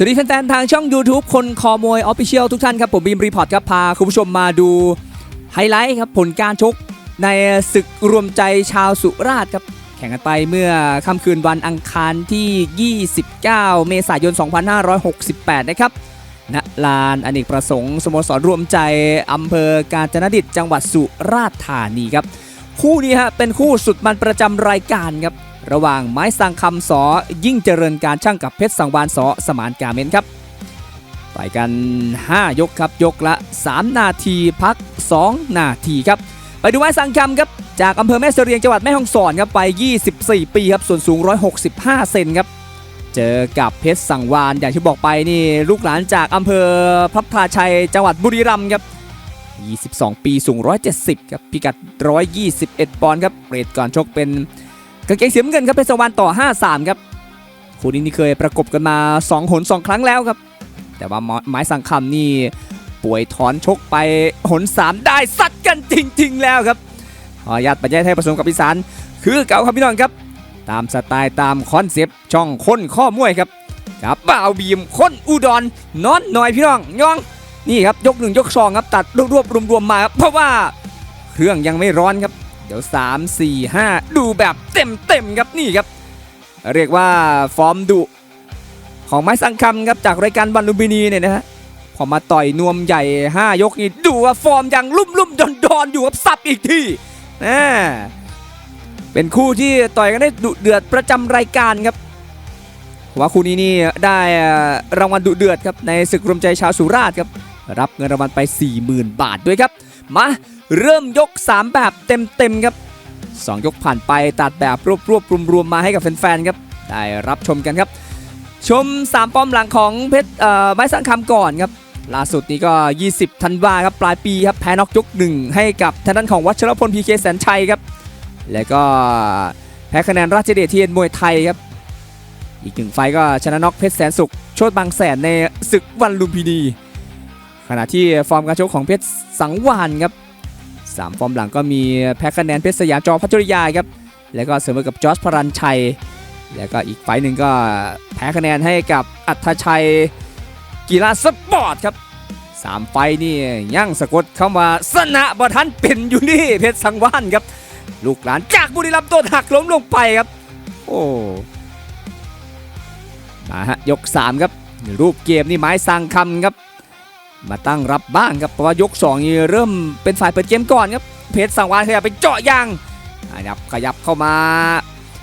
สวัสดีแฟนๆทางช่อง YouTube คนคอมวยออฟฟิเชียลทุกท่านครับผมบีมรีพอร์ตครับพาคุณผู้ชมมาดูไฮไลท์ครับผลการชกในศึกรวมใจชาวสุราษฎร์ครับแข่งกันไปเมื่อค่ำคืนวันอังคารที่ 29 เมษายน 2568 นะครับณลานอเนกประสงค์สโมสรรวมใจอำเภอกาญจนดิตจังหวัดสุราษฎร์ธานีครับคู่นี้ฮะเป็นคู่สุดมันประจำรายการครับ ระหว่างไม้สังคำสอยิ่งเจริญการช่างกับเพชรสังวานสอสมานกาเมนครับไปกัน 5 ยกครับยกละ 3 นาทีพัก 2 นาทีครับ ไปดูไม้สังคำครับ จากอำเภอแม่เสรียงจังหวัดแม่ฮ่องสอนครับไป 24 ปีครับส่วนสูง 165 เซนครับเจอกับเพชรสังวานอย่างที่บอกไปนี่ลูกหลานจากอำเภอพระพาชัยจังหวัดบุรีรัมย์ครับ22 ปีสูง 170 ครับพิกัด 121 ปอนด์ครับเรทก่อนชกเป็น กางเกงสีน้ำเงินครับเพชรสวรรค์ต่อ 5-3 ครับคู่นี้นี่เคยประกบกันมา 2 หน 2 ครั้งแล้วครับ แต่ว่าไม้สังคำนี่ป่วยถอนชกไปหน 3 ได้สัดกันจริง ๆ แล้วครับออนุญาตปัญญาไทยผสมกับอีสานคือเก่าครับพี่น้องครับ ตามสไตล์ตามคอนเซปต์ช่องค้นข้อมวยครับกับบ่าวบีมค้นอุดรนอนหน่อยพี่น้องย่องนี่ครับยกหนึ่งยกสองครับตัดรวบรวมๆมาครับเพราะว่าเครื่องยังไม่ร้อนครับ เดี๋ยว 3 4 5 ดูแบบเต็มๆครับนี่ครับ เรียกว่าฟอร์มดุของไม้สังคำครับจากรายการบันลุมพินีเนี่ยนะฮะพอมาต่อยนวมใหญ่ 5 ยกนี่ดูว่าฟอร์มยังลุ่มๆดอนๆอนอยู่ครับสับอีกทีนะเป็นคู่ที่ต่อยกันได้ดุเดือดประจำรายการครับว่าคู่นี้นี่ได้รางวัลดุเดือดครับในศึกรวมใจชาวสุราษฎร์ครับรับเงินรางวัลไป 40,000 บาทด้วยครับ มา เริ่มยก 3 แบบเต็มๆครับ 2 ยกผ่านไปตัดแบบรวบรวบรวมๆมาให้กับแฟนๆครับได้รับชมกันครับ ชม 3 ป้อมหลังของเพชรไม้สังคำก่อนครับล่าสุดนี้ก็ 20 ธันวาครับปลายปีครับแพ้น็อกยกหนึ่งให้กับทางด้านของวัชรพลพีเคแสนชัยครับ แล้วก็แพ้คะแนนราชเดชเทียนมวยไทยครับ อีกหนึ่งไฟก็ชนะน็อกเพชรแสนสุข โชดบางแสนในศึกวันลุมพินี ขณะที่ฟอร์มการชกของเพชรสังวานครับ สามฟอร์มหลังก็มีแพ้คะแนนเพชรสยามจอพัชริยาครับ แล้วก็เสมอกับจอร์จพรัญชัย แล้วก็อีกไฟหนึ่งก็แพ้คะแนนให้กับอัธชัยกีฬาสปอร์ตครับสามไฟนี่ยั่งสะกดเข้ามาสนะบทันเป็นอยู่นี่เพชรสังวานครับ ลูกหลานจากบุรีรัมย์โดนหักล้มลงไปครับ โอ้มาฮะยก 3 ครับ รูปเกมนี่ไม้สร้างคำครับ มาตั้งรับบ้างครับเพราะว่ายก2นี่เริ่มเป็นฝ่ายเปิดเกมก่อนครับเพชรสังวานขยับไปเจาะยางขยับขยับเข้ามา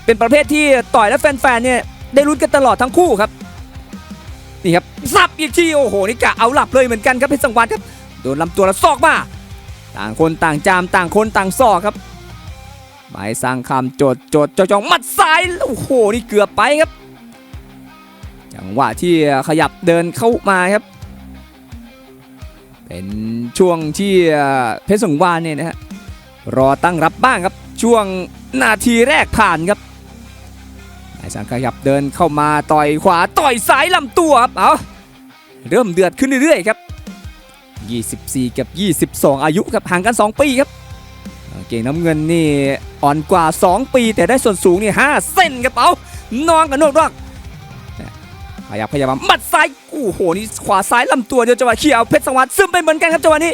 เป็นประเภทที่ต่อยและแฟนๆเนี่ยได้ลุ้นกันตลอดทั้งคู่ครับนี่ครับซับอีกทีโอ้โหนี่กะเอาหลับเลยเหมือนกันครับเพชรสังวานครับโดนลำตัวแล้วซอกมาต่างคนต่างจามต่างคนต่างซอกครับไม้สร้างคำโจดโจดจอจองมัดซ้ายโอ้โหนี่เกือบไปครับจังหวะที่ขยับเดินเข้ามาครับ เป็นช่วงที่เพชรสงวานเนี่ยนะฮะรอตั้งรับบ้างครับช่วงนาทีแรกผ่านครับนายสังขยับเดินเข้ามาต่อยขวาต่อยซ้ายลำตัวครับเอาเริ่มเดือดขึ้นเรื่อยๆครับ24 กับ 22 อายุครับห่างกัน 2 ปีครับ เก่งน้ำเงินนี่อ่อนกว่า 2 ปี แต่ได้ส่วนสูงนี่5เส้นครับเอานอนกันนอกรอก ขยับขยับมาหมัดซ้ายโอ้โหนี่ขวาซ้ายลำตัวเดียวจังหวะเขี่ยวเพชรสังวานซึมไปเหมือนกันครับจังหวะนี้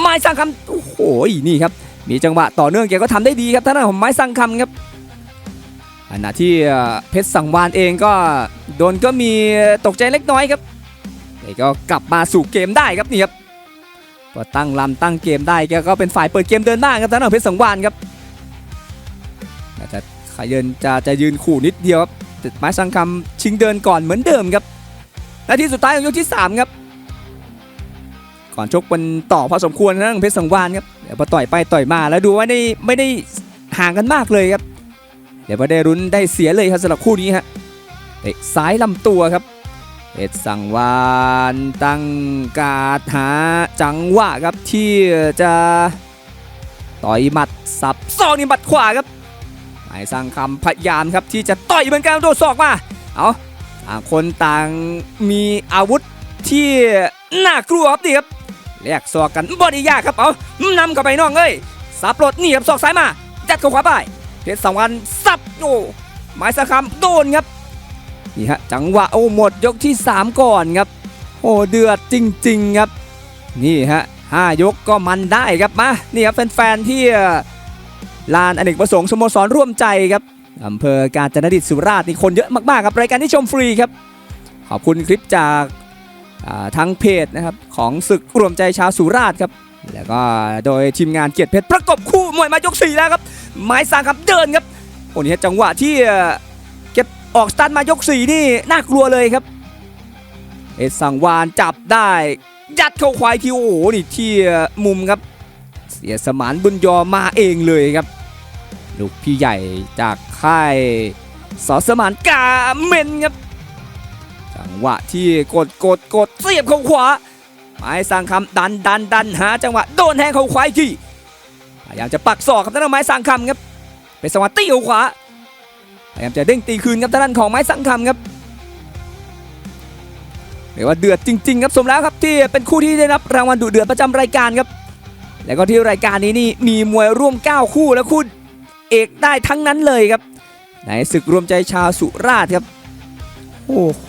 ไม้สังคำโอ้โหนี่ครับมีจังหวะต่อเนื่องแกก็ทำได้ดีครับท่านานของไม้สังคำครับขณะที่เพชรสังวานเองก็โดนก็มีตกใจเล็กน้อยครับแต่ก็กลับมาสู่เกมได้ครับนี่ครับพอตั้งลำตั้งเกมได้แกก็เป็นฝ่ายเปิดเกมเดินหน้าครับท่านานของเพชรสังวานครับแต่จะขยืนจะจะยืนขู่นิดเดียวครับ ไม้สังคำชิงเดินก่อนเหมือนเดิมครับนาทีสุดท้ายของยกที่ 3 ครับ ก่อนชกเป็นต่อพอสมควรนะทางเพชรสังวานครับเดี๋ยวพอต่อยไปต่อยมาแล้วดูว่าไม่ได้ไม่ได้ห่างกันมากเลยครับ เดี๋ยวไม่ได้รุนได้เสียเลยครับสำหรับคู่นี้ฮะเตะซ้ายลำตัวครับเพชรสังวานตั้งการดหาจังหวะครับที่จะต่อยหมัดสับซองนี่หมัดขวาครับ ไม้สร้างคำพยายามครับที่จะต่อยเหมือนกันโดนศอกมา เอาต่างคนต่างมีอาวุธที่น่ากลัวครับนี่ครับแลกศอกกันบอดี้ยากครับเอานำเข้าไปน้องเอ้ยสับรถนี่ครับศอกซ้ายมาจัดเข้าขวาไปเพชรสังวันสับโอ้ไม้สร้างคำโดนครับนี่ฮะจังหวะโอ้หมดยกที่ 3 ก่อนครับ โอ้เดือดจริง ๆ ครับ นี่ฮะห้ายกก็มันได้ครับมานี่ครับแฟนๆที่ ลานอเนกประสงค์สโมสรร่วมใจครับอำเภอกาญจนดิตสุราษฎร์นี่คนเยอะมากๆครับรายการที่ชมฟรีครับ ขอบคุณคลิปจากาทางเพจนะครับของศึกรวมใจชาวสุราษฎร์ครับแล้วก็โดยทีมงานเกียรติเพชรประกบคู่มวยมายกสี่แล้วครับไม้สางครับเดินครับโอ้นี่จังหวะที่เก็บออกสตาร์ทมายกสี่นี่น่ากลัวเลยครับเอสังวานจับได้ยัดเข้าควายที่โอ้โหนี่ที่มุมครับ เสียสมานบุญยอมาเองเลยครับ ลูกพี่ใหญ่จากค่ายสอสมานกาเมนครับจังหวะที่กดกดกดเสียบเข้าขวาไม้สร้างคำดันดันดันหาจังหวะโดนแทงเข้าขวาอีกทีพยายามจะปักศอกครับทางด้านไม้สร้างคำครับเป็นสวัสตีเข้าขวาพยายามจะเด้งตีคืนครับทางด้านของไม้สร้างคำครับเรียกว่าเดือดจริง ๆ ครับสมแล้วครับที่เป็นคู่ที่ได้รับรางวัลดุเดือดประจำรายการครับ แล้วก็ที่รายการนี้นี่มีมวยร่วม 9 คู่และคู่เอกได้ทั้งนั้นเลยครับในศึกรวมใจชาวสุราษฎร์ครับโอ้โห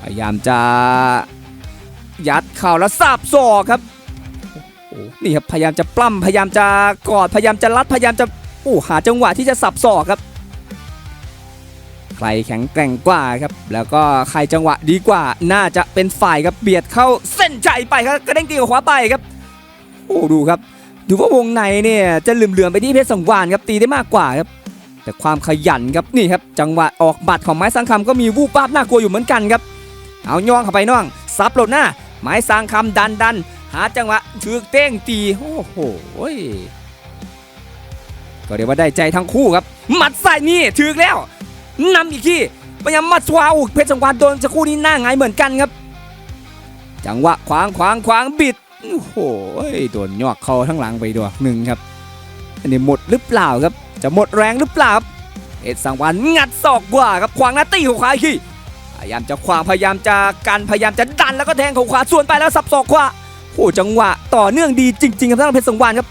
พยายามจะยัดเข่าแล้วสับศอกครับนี่ครับพยายามจะปล้ำพยายามจะกอดพยายามจะรัดพยายามจะโอ้หาจังหวะที่จะสับศอกครับ ใครแข็งแกร่งกว่าครับ แล้วก็ใครจังหวะดีกว่า น่าจะเป็นฝ่ายครับเบียดเข้าเส้นใจไปครับกระเด้งตีกับขวาไปครับ โอ้ดูครับ ดูว่าวงในเนี่ยจะเหลื่อมๆไปที่เพชรสังวานครับตีได้มากกว่าครับ แต่ความขยันครับนี่ครับ จังหวะออกบัตรของไม้สังคำก็มีวูบวาบน่ากลัวอยู่เหมือนกันครับ เอาย่องเข้าไปน้องซับหลดหน้า ไม้สังคำดันดันหาจังหวะถือเต้งตีโอ้โหก็เรียกว่าได้ใจทั้งคู่ครับหมัดใส่นี่ถือแล้ว นำอีกที่พยายามมัดสวาอุเพชรสังวานโดนสักครู่นี้หน้าหงายเหมือนกันครับ จังหวะขวางขวางขวางบิดโอ้โหโดนยอกคอทั้งหลังไปด้วยหนึ่งครับ อันนี้หมดหรือเปล่าครับ จะหมดแรงหรือเปล่าเอ็ดสังวานงัดศอกกว่าครับขวางหน้าตีของขวาอีกทีพยายามจะขวางพยายามจะกันพยายามจะดันแล้วก็แทงเขาขวาส่วนไปแล้วสับศอกขวาโอ้จังหวะต่อเนื่องดีจริงๆครับท่านเพชรสังวานครับ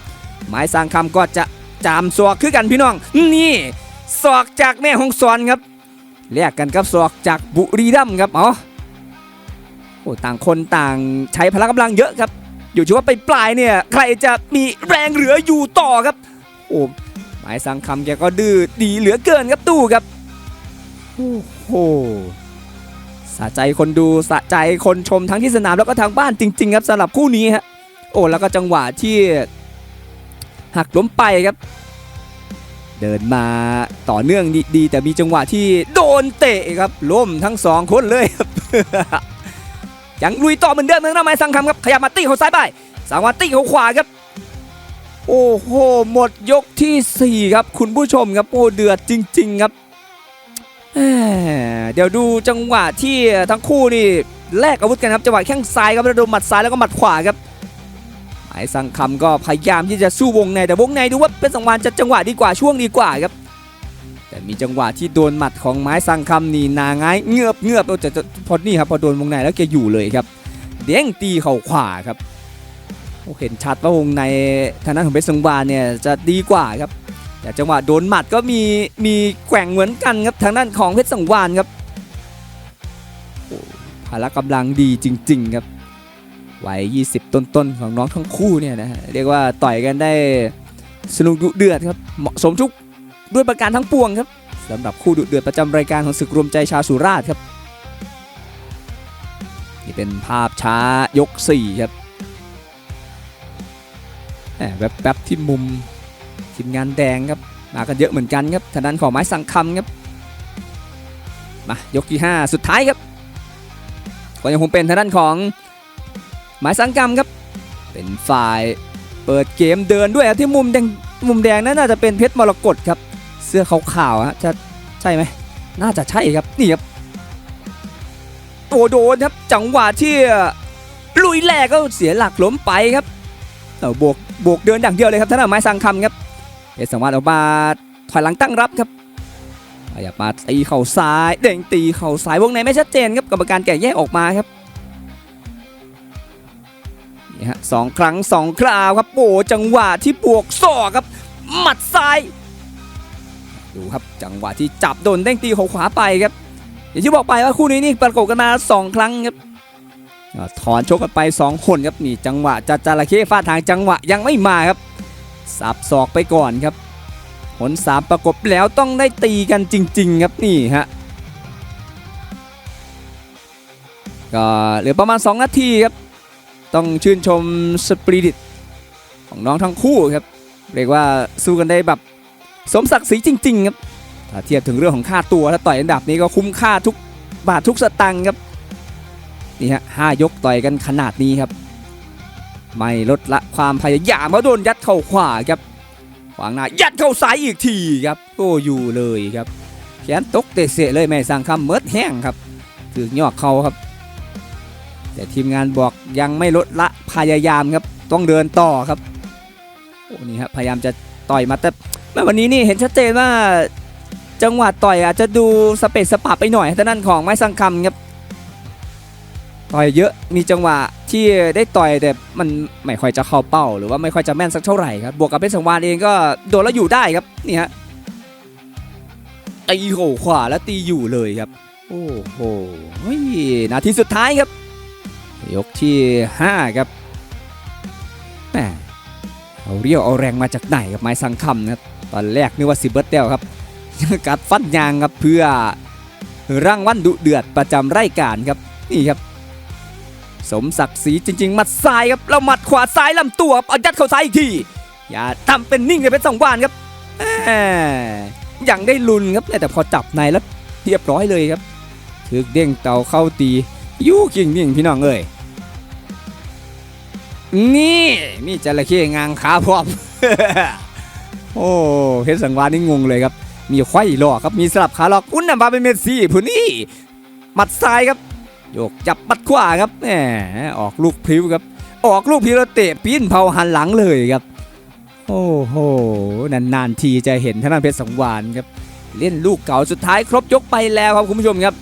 ไม้สร้างคำก็จะจามศอกคือกันพี่น้อง นี่ ศอกจากแม่ฮองซอนครับแลกกันกับศอกจากบุรีรัมย์ครับอ๋อโอ้ต่างคนต่างใช้พละกำลังเยอะครับ อยู่ที่ว่าไปปลายเนี่ยใครจะมีแรงเหลืออยู่ต่อครับ โอ้หมายสังคำแกก็ดื้อดีเหลือเกินครับตู้ครับโอ้โหสะใจคนดูสะใจคนชมทั้งที่สนามแล้วก็ทางบ้านจริง ๆ ครับสำหรับคู่นี้ฮะโอ้แล้วก็จังหวะที่หักล้มไปครับ เดินมาต่อเนื่องดีแต่มีจังหวะที่โดนเตะครับล้มทั้งสองคนเลยครับยังลุยต่อเหมือนเดิมทางด้านไม้สังคำครับขยับมาตีเขาซ้ายไปสังวาตีเขาขวาครับ โอ้โหหมดยกทีสี่ 4 ครับ คุณผู้ชมครับโอ้เดือดจริง ๆครับเดี๋ยวดูจังหวะที่ทั้งคู่นี่แลกอาวุธกันครับจังหวะแข้งซ้ายครับแล้วโดนหมัดซ้ายแล้วก็หมัดขวาครับ ไอ้สังคำก็พยายามที่จะสู้วงในแต่วงในดูว่าเป็นสังวานจะจังหวะดีกว่าช่วงดีกว่าครับ แต่มีจังหวะที่โดนหมัดของไม้สังคำนี่นาง่ายเงือบเงือบจะจะพอนี่ครับพอโดนวงในแล้วแกอยู่เลยครับเด้งตีเข่าขวาครับเห็นชัดว่าวงในทางด้านของเพชรสังวานเนี่ยจะดีกว่าครับ แต่จังหวะโดนหมัดก็มีมีแกว่งเหมือนกันครับทางด้านของเพชรสังวานครับพละกำลังดีจริง ๆ ครับ วัย 20 ต้นๆ ของน้องทั้งคู่เนี่ยนะฮะเรียกว่าต่อยกันได้สนุกดุเดือดครับเหมาะสมทุกด้วยประการทั้งปวงครับสำหรับคู่ดุเดือดประจำรายการของศึกรวมใจชาวสุราษฎร์ครับนี่เป็นภาพช้ายก 4 ครับแหมแวบๆที่มุมทีมงานแดงครับมากันเยอะเหมือนกันครับทางด้านของไม้สังคำครับมายกที่ 5 สุดท้ายครับก็ยังคงเป็นทางด้านของ ไม้สังคำครับ เป็นฝ่ายเปิดเกมเดินด้วยที่มุมแดงมุมแดงนั้นน่าจะเป็นเพชรมรกตครับ เสื้อขาวๆฮะจะใช่ไหมน่าจะใช่ครับนี่ครับโอ้โดนครับจังหวะที่ลุยแรกก็เสียหลักล้มไปครับเอาบวกบวกเดินอย่างเดียวเลยครับท่านไม้สังคำครับเพชรสังวานออกมาถอยหลังตั้งรับครับขยับมาตีเข่าซ้ายเด้งตีเข่าซ้ายวงในไม่ชัดเจนครับกรรมการแก่แยกออกมาครับ นี่ฮะสองครั้งสองคราวครับโอ้จังหวะที่บวกศอกครับ หมัดซ้าย ดูครับจังหวะที่จับโดนเด้งตีเขาขวาไปครับ อย่างที่บอกไปว่าคู่นี้นี่ประกบกันมา2ครั้งครับถอนชกกันไป2คนครับนี่จังหวะจะจระเข้ฟาดทางจังหวะยังไม่มาครับสับศอกไปก่อนครับผลสามประกบแล้วต้องได้ตีกันจริง ๆ ครับนี่ฮะก็เหลือประมาณ 2 นาทีครับ ต้องชื่นชมสปริตของน้องทั้งคู่ครับ เรียกว่าสู้กันได้แบบสมศักดิ์ศรีจริง ๆ ครับ ถ้าเทียบถึงเรื่องของค่าตัวถ้าต่อยอันดับนี้ก็คุ้มค่าทุกบาททุกสตังค์ครับ นี่ฮะห้ายกต่อยกันขนาดนี้ครับ ไม่ลดละความพยายามเพราะโดนยัดเข่าขวาครับขวางหน้ายัดเข่าซ้ายอีกทีครับโอ้อยู่เลยครับแขนตกเตะเสะเลยแม่สั่งคำเมิดแห้งครับถึงยอกเขาครับ แต่ทีมงานบอกยังไม่ลดละพยายามครับต้องเดินต่อครับโอ้นี่ฮะพยายามจะต่อยมาแต่แม่วันนี้นี่เห็นชัดเจนว่าจังหวะต่อยอาจจะดูสเปซสปะไปหน่อยทางด้านของไม้สังคำครับต่อยเยอะมีจังหวะที่ได้ต่อยแต่มันไม่ค่อยจะเข้าเป้า หรือว่าไม่ค่อยจะแม่นสักเท่าไหร่ครับบวกกับเพชรสังวานเองก็โดนแล้วอยู่ได้ครับนี่ฮะตีโหขวาแล้วตีอยู่เลยครับ โอ้โหนาทีสุดท้ายครับ ยกที่ 5 ครับแหมเอาเรียวเอาแรงมาจากไหนครับไม้สังคำนะตอนแรกนึกว่าสิเบิร์ตเดลครับกัดฟันยางครับเพื่อร่างวันดุเดือดประจำรายการครับนี่ครับ สมศักดิ์ศรีจริง ๆ มัดซ้ายครับแล้วมัดขวาซ้ายลำตัวเอายัดเข้าซ้ายอีกทีอย่าทำเป็นนิ่งเลยเป็นสองวานครับแหมยังได้ลุนครับแต่พอจับในแล้วเรียบร้อยเลยครับถึกเด้งเต่าเข้าตียู่กิ่งนิ่งพี่น้องเอ้ย นี่มีจระเข้งางขาพร้อม โอ้เพชรสังวานนี่งงเลยครับ มีไขว้หลอกครับมีสลับขาหลอกอุ้นนำมาเป็นเมสซี่ผู้นี้มัดซ้ายครับ โยกจับหมัดขวาครับแหมออกลูกพริ้วครับ ออกลูกพิ้วแล้วเตะปีนเผาหันหลังเลยครับ โอ้โหนานๆทีจะเห็นท่านเพชรสังวานครับ เล่นลูกเก่าสุดท้ายครบยกไปแล้วครับคุณผู้ชมครับ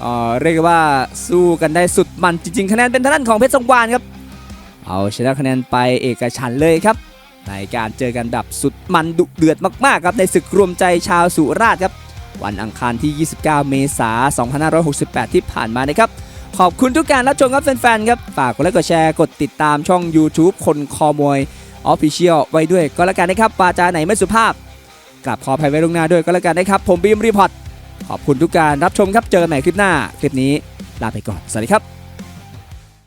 เออเรียกว่าสู้กันได้สุดมันจริงๆคะแนนเป็นทางด้านของเพชรสังวานครับ เอาชนะคะแนนไปเอกฉันเลยครับ ในการเจอกันแบบสุดมันดุเดือดมากๆครับในศึกรวมใจชาวสุราษฎร์ครับวันอังคารที่ 29 เมษายน 2568 ที่ผ่านมานะครับ ขอบคุณทุกการรับชมครับแฟนๆ ครับ ฝากกดไลค์กดแชร์ กดติดตามช่อง YouTube คนคอมวยออฟฟิเชียลไว้ด้วยก็แล้วกันนะครับปาจาไหนไม่สุภาพกลับขออภัยไว้ล่วงหน้าด้วยก็แล้วกันนะครับ ผมบีมรีพอร์ตขอบคุณทุกการรับชมครับ เจอกันใหม่คลิปหน้า คลิปนี้ลาไปก่อน สวัสดีครับ